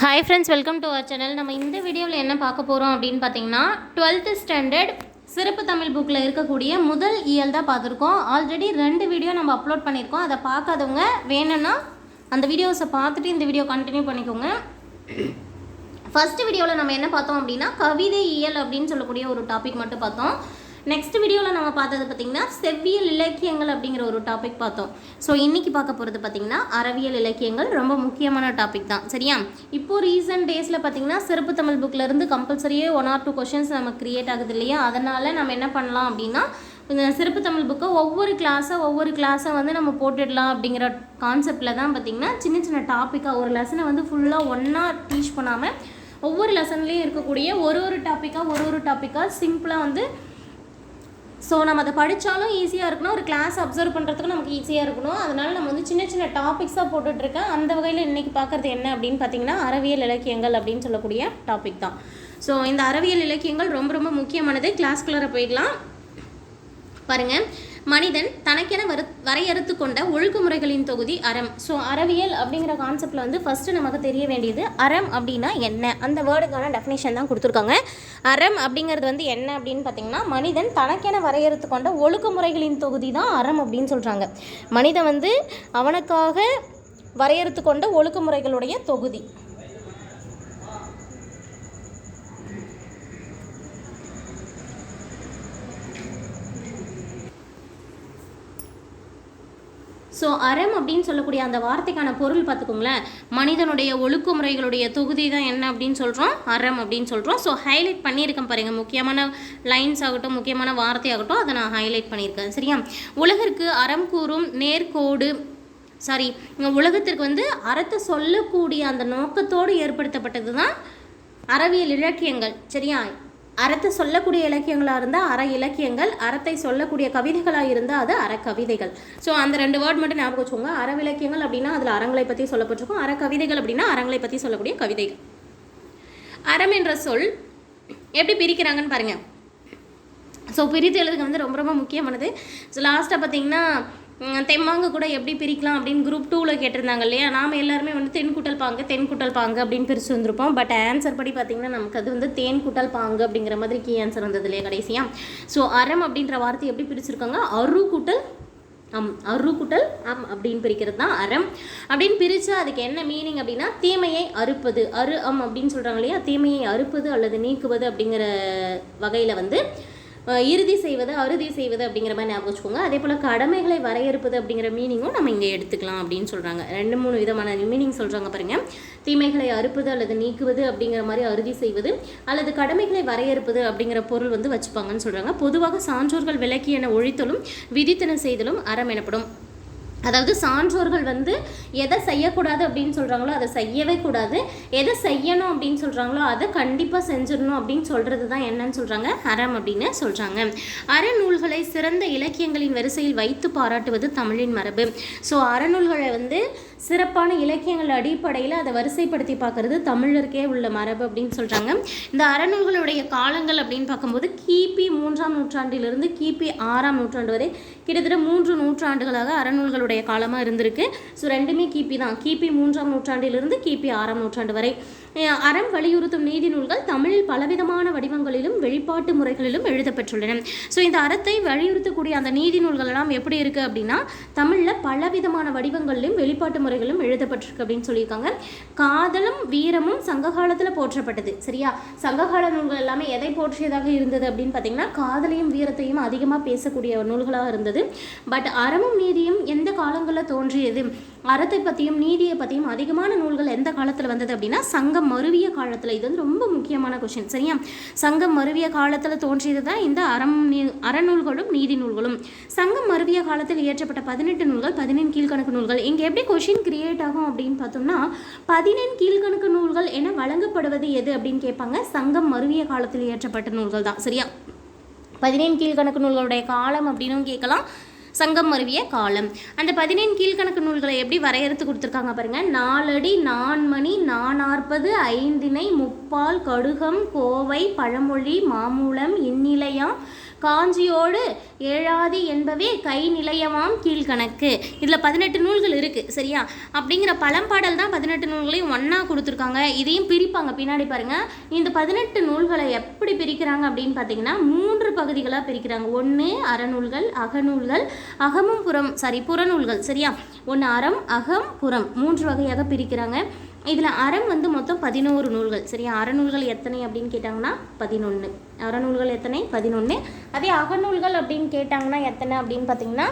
Hi friends welcome to our channel நம்ம இந்த வீடியோவில் என்ன பார்க்க போகிறோம் அப்படின்னு பார்த்தீங்கன்னா டுவெல்த்து ஸ்டாண்டர்ட் சிறப்பு தமிழ் புக்கில் இருக்கக்கூடிய முதல் இயல் தான் பார்த்துருக்கோம். ஆல்ரெடி ரெண்டு வீடியோ நம்ம அப்லோட் பண்ணியிருக்கோம். அதை பார்க்காதவங்க வேணும்னா அந்த வீடியோஸை பார்த்துட்டு இந்த வீடியோ கண்டினியூ பண்ணிக்கோங்க. ஃபஸ்ட்டு வீடியோவில் நம்ம என்ன பார்த்தோம் அப்படின்னா கவிதை இயல் அப்படின்னு சொல்லக்கூடிய ஒரு டாபிக் மட்டும் பார்த்தோம். நெக்ஸ்ட் வீடியோவில் நம்ம பார்த்தது பார்த்திங்கன்னா செவ்வியல் இலக்கியங்கள் அப்படிங்கிற ஒரு டாபிக் பார்த்தோம். ஸோ இன்றைக்கி பார்க்க போகிறது பார்த்திங்கன்னா அறவியல் இலக்கியங்கள் ரொம்ப முக்கியமான டாபிக் தான். சரியா? இப்போது ரீசெண்ட் டேஸில் பார்த்திங்கன்னா சிறப்பு தமிழ் புக்கிலேருந்து கம்பல்சரியே ஒன் ஆர் டூ கொஷின்ஸ் நமக்கு க்ரியேட் ஆகுது இல்லையா? அதனால் நம்ம என்ன பண்ணலாம் அப்படின்னா இந்த சிறப்பு தமிழ் புக்கை ஒவ்வொரு கிளாஸை ஒவ்வொரு கிளாஸை வந்து நம்ம போட்டுடலாம் அப்படிங்கிற கான்செப்டில் தான் பார்த்திங்கன்னா சின்ன சின்ன டாப்பிக்காக ஒரு லெசனை வந்து ஃபுல்லாக ஒன்றா டீச் பண்ணாமல் ஒவ்வொரு லெசன்லேயும் இருக்கக்கூடிய ஒரு ஒரு டாப்பிக்காக ஒரு ஒரு டாப்பிக்காக சிம்பிளாக வந்து ஸோ நம்ம அதை படித்தாலும் ஈஸியாக இருக்கணும். ஒரு கிளாஸ் அப்சர்வ் பண்ணுறதுக்கும் நமக்கு ஈஸியாக இருக்கணும். அதனால் நம்ம வந்து சின்ன சின்ன டாபிக்ஸாக போட்டுட்ருக்கேன். அந்த வகையில் இன்றைக்கி பார்க்குறது என்ன அப்படின்னு பார்த்தீங்கன்னா அறவியல் இலக்கியங்கள் அப்படின்னு சொல்லக்கூடிய டாபிக் தான். ஸோ இந்த அறவியல் இலக்கியங்கள் ரொம்ப ரொம்ப முக்கியமானது. கிளாஸ்குள்ளே போயிடலாம். பாருங்கள் மனிதன் தனக்கென வரு வரையறுத்து கொண்ட ஒழுங்குமுறைகளின் தொகுதி அறம். ஸோ அறவியல் அப்படிங்கிற கான்செப்டில் வந்து ஃபஸ்ட்டு நமக்கு தெரிய வேண்டியது அறம் அப்படின்னா என்ன? அந்த வேர்டுக்கான டெஃபினேஷன் தான் கொடுத்துருக்காங்க. அறம் அப்படிங்கிறது வந்து என்ன அப்படின்னு பார்த்தீங்கன்னா மனிதன் தனக்கென வரையறுத்து கொண்ட ஒழுங்குமுறைகளின் தொகுதி தான் அறம் அப்படின்னு சொல்கிறாங்க மனிதன் வந்து அவனுக்காக வரையறுத்து கொண்ட ஒழுங்குமுறைகளுடைய தொகுதி. ஸோ அறம் அப்படின்னு சொல்லக்கூடிய அந்த வார்த்தைக்கான பொருள் பார்த்துக்கோங்களேன். மனிதனுடைய ஒழுக்குமுறைகளுடைய தொகுதி தான் என்ன அப்படின்னு சொல்கிறோம் அறம் அப்படின்னு சொல்கிறோம் ஸோ ஹைலைட் பண்ணியிருக்கேன் பாருங்கள் முக்கியமான லைன்ஸ் ஆகட்டும் முக்கியமான வார்த்தை ஆகட்டும் அதை நான் ஹைலைட் பண்ணியிருக்கேன். சரியா? உலகிற்கு அறம் கூறும் நேர்கோடு சாரி உலகத்திற்கு வந்து அறத்தை சொல்லக்கூடிய அந்த நோக்கத்தோடு ஏற்படுத்தப்பட்டது தான் அறவியல் இலக்கியங்கள். சரியா? அறத்தை சொல்லக்கூடிய இலக்கியங்களாக இருந்தால் அற இலக்கியங்கள் அறத்தை சொல்லக்கூடிய கவிதைகளாக இருந்தால் அது அறக்கவிதைகள் ஸோ அந்த ரெண்டு வேர்ட் மட்டும் ஞாபகம் வச்சுக்கோங்க. அறவிலக்கியங்கள் அப்படின்னா அதில் அறங்களை பற்றி சொல்லப்பட்டிருக்கும். அற கவிதைகள் அப்படின்னா அறங்களை பற்றி சொல்லக்கூடிய கவிதைகள். அறம் என்ற சொல் எப்படி பிரிக்கிறாங்கன்னு பாருங்கள் ஸோ பிரித்து எழுதுக்கு வந்து ரொம்ப ரொம்ப முக்கியமானது. ஸோ லாஸ்ட்டாக பார்த்தீங்கன்னா தெம்மாங்கு கூட எப்படி பிரிக்கலாம் அப்படின்னு குரூப் டூவில் கேட்டிருந்தாங்க இல்லையா? நாம் எல்லாருமே வந்து தென்குட்டல் பாங்கு தென்குட்டல் பாங்கு அப்படின்னு பிரித்து வந்திருப்போம். பட் ஆன்சர் படி பார்த்தீங்கன்னா நமக்கு அது வந்து தேன் குட்டல் பாங்கு அப்படிங்கிற மாதிரி கீ ஆன்சர் வந்தது இல்லையா கடைசியாக ஸோ அறம் அப்படின்ற வார்த்தை எப்படி பிரிச்சிருக்காங்க? அரு குட்டல் அம் அருக்குட்டல் அம் அப்படின்னு பிரிக்கிறது தான் அறம். அப்படின்னு பிரித்து அதுக்கு என்ன மீனிங் அப்படின்னா தீமையை அறுப்பது. அரு அம் அப்படின்னு சொல்கிறாங்க இல்லையா? தீமையை அறுப்பது அல்லது நீக்குவது அப்படிங்கிற வகையில் வந்து இறுதி செய்வது அறுதி செய்வது அப்படிங்கிற மாதிரி ஞாபகம் வச்சுக்கோங்க. அதே போல் கடமைகளை வரையறுப்பது அப்படிங்கிற மீனிங்கும் நம்ம இங்கே எடுத்துக்கலாம் அப்படின்னு சொல்கிறாங்க ரெண்டு மூணு விதமான மீனிங் சொல்கிறாங்க பாருங்க. தீமைகளை அறுப்பது அல்லது நீக்குவது அப்படிங்கிற மாதிரி அறுதி செய்வது அல்லது கடமைகளை வரையறுப்பது அப்படிங்கிற பொருள் வந்து வச்சுப்பாங்கன்னு சொல்கிறாங்க பொதுவாக சான்றோர்கள் விலக்கியன ஒழித்தலும் விதித்தன செய்தலும் அறம் எனப்படும். அதாவது சான்றோர்கள் வந்து எதை செய்யக்கூடாது அப்படின்னு சொல்கிறாங்களோ அதை செய்யவே கூடாது. எதை செய்யணும் அப்படின்னு சொல்கிறாங்களோ அதை கண்டிப்பாக செஞ்சிடணும் அப்படின்னு சொல்கிறது தான் என்னன்னு சொல்கிறாங்க அறம் அப்படின்னு சொல்கிறாங்க அறநூல்களை சிறந்த இலக்கியங்களின் வரிசையில் வைத்து பாராட்டுவது தமிழின் மரபு. ஸோ அறநூல்களை வந்து சிறப்பான இலக்கியங்கள் அடிப்படையில் அதை வரிசைப்படுத்தி பார்க்கறது தமிழருக்கே உள்ள மரபு அப்படின்னு சொல்கிறாங்க இந்த அறநூல்களுடைய காலங்கள் அப்படின்னு பார்க்கும்போது கிபி மூன்றாம் நூற்றாண்டிலிருந்து கிபி ஆறாம் நூற்றாண்டு வரை கிட்டத்தட்ட மூன்று நூற்றாண்டுகளாக அறநூல்களுடைய காலமாக இருந்திருக்கு. ஸோ ரெண்டுமே கிபி தான். கிபி மூன்றாம் நூற்றாண்டிலிருந்து கிபி ஆறாம் நூற்றாண்டு வரை. அறம் வலியுறுத்தும் நீதி நூல்கள் தமிழில் பலவிதமான வடிவங்களிலும் வெளிப்பாட்டு முறைகளிலும் எழுதப்பெற்றுள்ளன. ஸோ இந்த அறத்தை வலியுறுத்தக்கூடிய அந்த நீதி நூல்கள் எல்லாம் எப்படி இருக்குது அப்படின்னா தமிழில் பலவிதமான வடிவங்களிலும் வெளிப்பாட்டு முறைகளும் எழுதப்பட்டிருக்கு அப்படின்னு சொல்லியிருக்காங்க. காதலும் வீரமும் சங்க காலத்தில் போற்றப்பட்டது. சரியா? சங்ககால நூல்கள் எல்லாமே எதை போற்றியதாக இருந்தது அப்படின்னு பார்த்தீங்கன்னா காதலையும் வீரத்தையும் அதிகமாக பேசக்கூடிய நூல்களாக இருந்தது. பட் அறமும் நீதியும் எந்த காலங்களில் தோன்றியது? அறத்தை பற்றியும் நீதியை பற்றியும் அதிகமான நூல்கள் எந்த காலத்தில் வந்தது அப்படின்னா சங்கம் மருவிய காலத்தில். இது வந்து ரொம்ப முக்கியமான கொஷின் சரியா? சங்கம் மருவிய காலத்தில் தோன்றியது தான் இந்த அறம் அறநூல்களும் நீதி நூல்களும். சங்கம் மருவிய காலத்தில் இயற்றப்பட்ட பதினெட்டு நூல்கள் பதினெண் கீழ்கணக்கு நூல்கள். இங்கே எப்படி கொஷின் கிரியேட் ஆகும் அப்படின்னு பார்த்தோம்னா பதினெண் கீழ்கணக்கு நூல்கள் என வழங்கப்படுவது எது அப்படின்னு கேட்பாங்க. சங்கம் மருவிய காலத்தில் இயற்றப்பட்ட நூல்கள் தான் சரியா? பதினேழு கீழ்கணக்கு நூல்களுடைய காலம் அப்படின்னும் கேட்கலாம். சங்கம் மருவிய காலம். அந்த பதினேழு கீழ்கணக்கு நூல்களை எப்படி வரையறுத்து கொடுத்துருக்காங்க பாருங்க. நாலடி நான்மணி நானாற்பது ஐந்திணை முப்பால் கடுகம் கோவை பழமொழி மாமூலம் இந்நிலையா காஞ்சியோடு ஏழாதி என்பவே கை நிலையமாம் கீழ்கணக்கு. இதில் பதினெட்டு நூல்கள் இருக்குது சரியா? அப்படிங்கிற பழம்பாடல் தான் பதினெட்டு நூல்களையும் ஒன்றா கொடுத்துருக்காங்க. இதையும் பிரிப்பாங்க. பின்னாடி பாருங்கள் இந்த பதினெட்டு நூல்களை எப்படி பிரிக்கிறாங்க அப்படின்னு பார்த்தீங்கன்னா மூன்று பகுதிகளாக பிரிக்கிறாங்க. ஒன்று அறநூல்கள் அகநூல்கள் அகமும் புறம் சாரி புறநூல்கள் சரியா? ஒன்று அறம் அகம் புறம். மூன்று வகையாக பிரிக்கிறாங்க. இதில் அறம் வந்து மொத்தம் பதினோரு நூல்கள். சரியா? அறநூல்கள் எத்தனை அப்படின்னு கேட்டாங்கன்னா பதினொன்று அறநூல்கள் எத்தனை? பதினொன்று அதே அகநூல்கள் அப்படின்னு கேட்டாங்கன்னா எத்தனை அப்படின்னு பார்த்தீங்கன்னா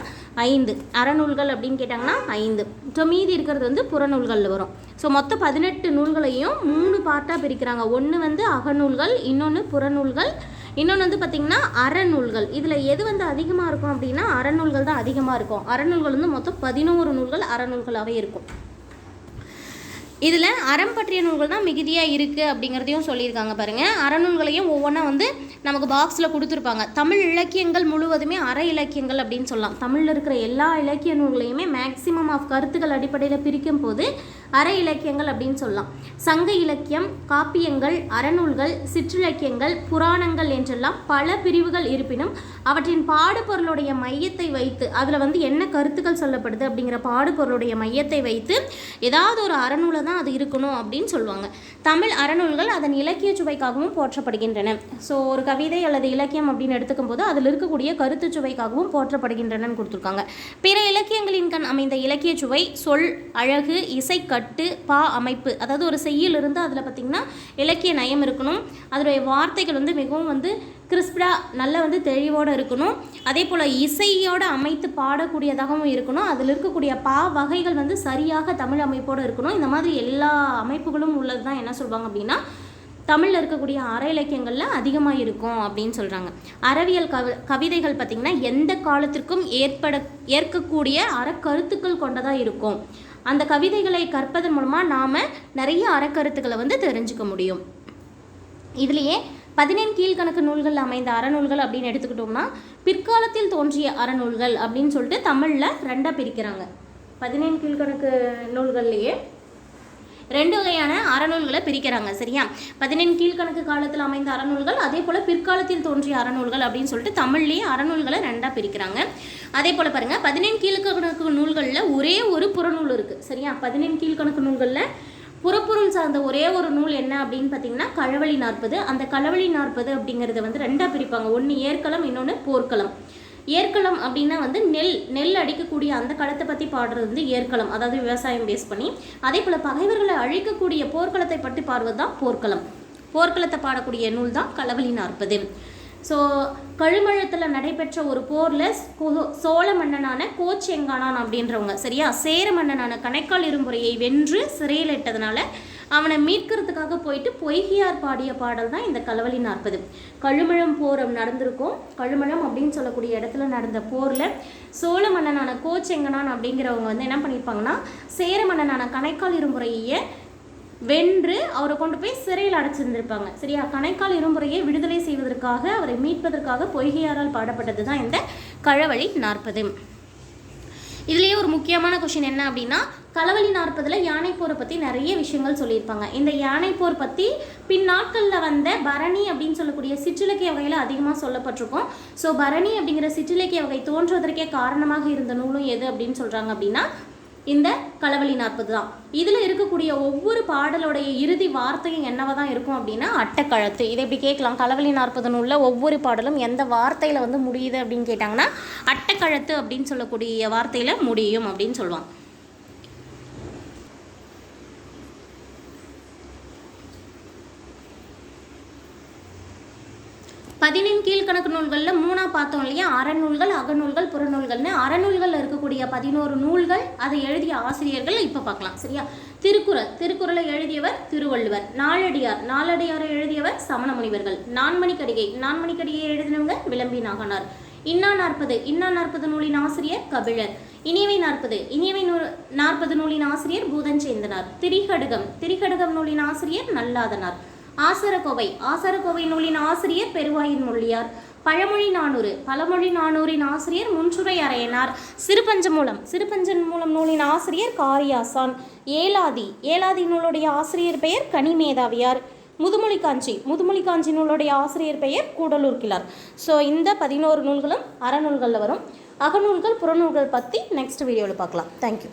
ஐந்து. அறநூல்கள் அப்படின்னு கேட்டாங்கன்னா ஐந்து. ஸோ மீதி இருக்கிறது வந்து புறநூல்களில் வரும். ஸோ மொத்தம் பதினெட்டு நூல்களையும் மூணு பார்ட்டாக பிரிக்கிறாங்க. ஒன்று வந்து அகநூல்கள் இன்னொன்று புறநூல்கள் இன்னொன்று வந்து பார்த்திங்கன்னா அறநூல்கள் இதில் எது வந்து அதிகமாக இருக்கும் அப்படின்னா அறநூல்கள் தான் அதிகமாக இருக்கும். அறநூல்கள் வந்து மொத்தம் பதினோரு நூல்கள் அறநூல்களாகவே இருக்கும். இதில் அறம் பற்றிய நூல்கள் தான் மிகுதியாக இருக்குது அப்படிங்கிறதையும் சொல்லியிருக்காங்க பாருங்கள் அறநூல்களையும் ஒவ்வொன்றா வந்து நமக்கு பாக்ஸில் கொடுத்துருப்பாங்க. தமிழ் இலக்கியங்கள் முழுவதுமே அற இலக்கியங்கள் அப்படின்னு சொல்லலாம். தமிழில் இருக்கிற எல்லா இலக்கிய நூல்களையுமே மேக்சிமம் ஆஃப் கருத்துக்கள் அடிப்படையில் பிரிக்கும் போது அற இலக்கியங்கள் அப்படின்னு சொல்லலாம். சங்க இலக்கியம் காப்பியங்கள் அறநூல்கள் சிற்றிலக்கியங்கள் புராணங்கள் என்றெல்லாம் பல பிரிவுகள் இருப்பினும் அவற்றின் பாடுபொருளுடைய மையத்தை வைத்து அதில் வந்து என்ன கருத்துக்கள் சொல்லப்படுது அப்படிங்கிற பாடுபொருளுடைய மையத்தை வைத்து ஏதாவது ஒரு அறநூலை தான் அது இருக்கணும் அப்படின்னு சொல்லுவாங்க. தமிழ் அறநூல்கள் அதன் இலக்கிய சுவைக்காகவும் போற்றப்படுகின்றன. ஸோ ஒரு கவிதை அல்லது இலக்கியம் அப்படின்னு எடுத்துக்கும் போது அதில் இருக்கக்கூடிய கருத்து சுவைக்காகவும் போற்றப்படுகின்றனன்னு கொடுத்துருக்காங்க. பிற இலக்கியங்களின் கண் அமைந்த இலக்கிய சுவை சொல் அழகு இசைக்கட்டு பா அமைப்பு அதாவது ஒரு செய்யிலிருந்து அதில் பார்த்திங்கன்னா இலக்கிய நயம் இருக்கணும். அதனுடைய வார்த்தைகள் வந்து மிகவும் வந்து கிறிஸ்படாக நல்ல வந்து தெளிவோடு இருக்கணும். அதே போல் இசையோடு அமைத்து பாடக்கூடியதாகவும் இருக்கணும். அதில் இருக்கக்கூடிய பா வகைகள் வந்து சரியாக தமிழ் அமைப்போடு இருக்கணும். இந்த மாதிரி எல்லா அமைப்புகளும் உள்ளது தான் என்ன சொல்லுவாங்க அப்படின்னா தமிழில் இருக்கக்கூடிய அற இலக்கியங்களில் அதிகமாக இருக்கும் அப்படின்னு சொல்கிறாங்க அறவியல் கவி கவிதைகள் பார்த்திங்கன்னா எந்த காலத்திற்கும் ஏற்பட ஏற்கக்கூடிய அறக்கருத்துக்கள் கொண்டதாக இருக்கும். அந்த கவிதைகளை கற்பதன் மூலமாக நாம் நிறைய அறக்கருத்துக்களை வந்து தெரிஞ்சுக்க முடியும். இதுலேயே பதினெண் கீழ்கணக்கு நூல்கள் அமைந்த அறநூல்கள் அப்படின்னு எடுத்துக்கிட்டோம்னா பிற்காலத்தில் தோன்றிய அறநூல்கள் அப்படின்னு சொல்லிட்டு தமிழில் ரெண்டாக பிரிக்கிறாங்க. பதினெண் கீழ்கணக்கு நூல்கள்லேயே ரெண்டு வகையான அறநூல்களை பிரிக்கிறாங்க சரியா? பதினெண் கீழ்கணக்கு காலத்தில் அமைந்த அறநூல்கள் அதே போல் பிற்காலத்தில் தோன்றிய அறநூல்கள் அப்படின்னு சொல்லிட்டு தமிழ்லேயே அறநூல்களை ரெண்டாக பிரிக்கிறாங்க. அதே போல் பாருங்கள் பதினெண் கீழ்கணக்கு நூல்களில் ஒரே ஒரு புறநூல் இருக்குது சரியா? பதினெண் கீழ்கணக்கு நூல்களில் புறப்பொருள் சார்ந்த ஒரே ஒரு நூல் என்ன அப்படின்னு பார்த்தீங்கன்னா களவழி நாற்பது. அந்த களவழி நாற்பது அப்படிங்கிறத வந்து ரெண்டாக பிரிப்பாங்க. ஒன்று ஏற்களம் இன்னொன்று போர்க்களம். ஏற்களம் அப்படின்னா வந்து நெல் நெல் அடிக்கக்கூடிய அந்த களத்தை பற்றி பாடுறது வந்து ஏற்களம். அதாவது விவசாயம் பேஸ் பண்ணி. அதே போல் பகைவர்களை அழிக்கக்கூடிய போர்க்களத்தை பற்றி பாடுவது தான் போர்க்களம். போர்க்களத்தை பாடக்கூடிய நூல் தான் களவழி நாற்பது. ஸோ கழுமழத்தில் நடைபெற்ற ஒரு போரில் சோழ மன்னனான கோச்செங்கானான் அப்படின்றவங்க சரியா? சேர மன்னனான கணைக்கால் இரும்புரையை வென்று சிறையில் இட்டதுனால அவனை மீட்கிறதுக்காக போயிட்டு பொய்கையார் பாடிய பாடல் தான் இந்த கலவலி நாற்பது. கழுமழம் போர் நடந்திருக்கும். கழுமழம் அப்படின்னு சொல்லக்கூடிய இடத்துல நடந்த போரில் சோழ மன்னனான கோச்செங்கனான் அப்படிங்கிறவங்க வந்து என்ன பண்ணியிருப்பாங்கன்னா சேர மன்னனான கணைக்கால் இரும்புறையை வென்று அவரை கொண்டு போய் சிறையில் அடைச்சிருந்திருப்பாங்க. சரியா? கணைக்கால் இரும்புறையை விடுதலை செய்வதற்காக அவரை மீட்பதற்காக பொய்கையாரால் பாடப்பட்டது தான் இந்த களவழி நாற்பது. இதுலேயே ஒரு முக்கியமான கொஷின் என்ன அப்படின்னா களவழி நாற்பதில் யானை போரை பற்றி நிறைய விஷயங்கள் சொல்லியிருப்பாங்க. இந்த யானை போர் பற்றி பின் நாட்களில் வந்த பரணி அப்படின்னு சொல்லக்கூடிய சிற்றிலக்கிய வகையில் அதிகமாக சொல்லப்பட்டிருக்கும். ஸோ பரணி அப்படிங்கிற சிற்றிலக்கிய வகை தோன்றுவதற்கே காரணமாக இருந்த நூலும் எது அப்படின்னு சொல்கிறாங்க அப்படின்னா இந்த களவழி நாற்பது தான். இதில் இருக்கக்கூடிய ஒவ்வொரு பாடலோடைய இறுதி வார்த்தையும் என்னவா தான் இருக்கும் அப்படின்னா அட்டக்கழத்து. இதை இப்படி கேட்கலாம். களவழி நாற்பது நூலில் ஒவ்வொரு பாடலும் எந்த வார்த்தையில் வந்து முடியுது அப்படின்னு கேட்டாங்கன்னா அட்டக்கழத்து அப்படின்னு சொல்லக்கூடிய வார்த்தையில் முடியும் அப்படின்னு சொல்லுவாங்க. பதினெண் கீழ்கணக்கு நூல்களில் மூணாக பார்த்தோம் இல்லையா? அறநூல்கள் அகநூல்கள் புறநூல்கள்னு. அறநூல்களில் இருக்கக்கூடிய பதினோரு நூல்கள் அதை எழுதிய ஆசிரியர்கள் இப்போ பார்க்கலாம் சரியா? திருக்குறள். திருக்குறளை எழுதியவர் திருவள்ளுவர். நாலடியார் நாலடியாரை எழுதியவர் சமண முனிவர்கள் நான்மணிக்கடிகை. நான்மணிக்கடிகை எழுதினவங்க விளம்பி நாகனார். இன்னா நாற்பது. இன்னா நாற்பது நூலின் ஆசிரியர் கபிழர் இனியவை நாற்பது. இனியவை நூ நாற்பது நூலின் ஆசிரியர் பூதஞ்சேந்தனார். திரிகடுகம். திரிகடுகம் நூலின் ஆசிரியர் நல்லாதனார். ஆசரக்கோவை ஆசரக்கோவை நூலின் ஆசிரியர் பெருவாயின் மொழியார் பழமொழி நானூறு. பழமொழி நானூரின் ஆசிரியர் முன்சுரை அரையனார் சிறுபஞ்சமூலம் சிறுபஞ்சன் மூலம் நூலின் ஆசிரியர் காரியாசான். ஏலாதி. ஏலாதி நூலுடைய ஆசிரியர் பெயர் கனிமேதாவியார். முதுமொழி காஞ்சி. முதுமொழி காஞ்சி நூலுடைய ஆசிரியர் பெயர் கூடலூர் கிளார். ஸோ இந்த பதினோரு நூல்களும் அறநூல்களில் வரும். அகநூல்கள் புறநூல்கள் பற்றி நெக்ஸ்ட் வீடியோவில் பார்க்கலாம். தேங்க்யூ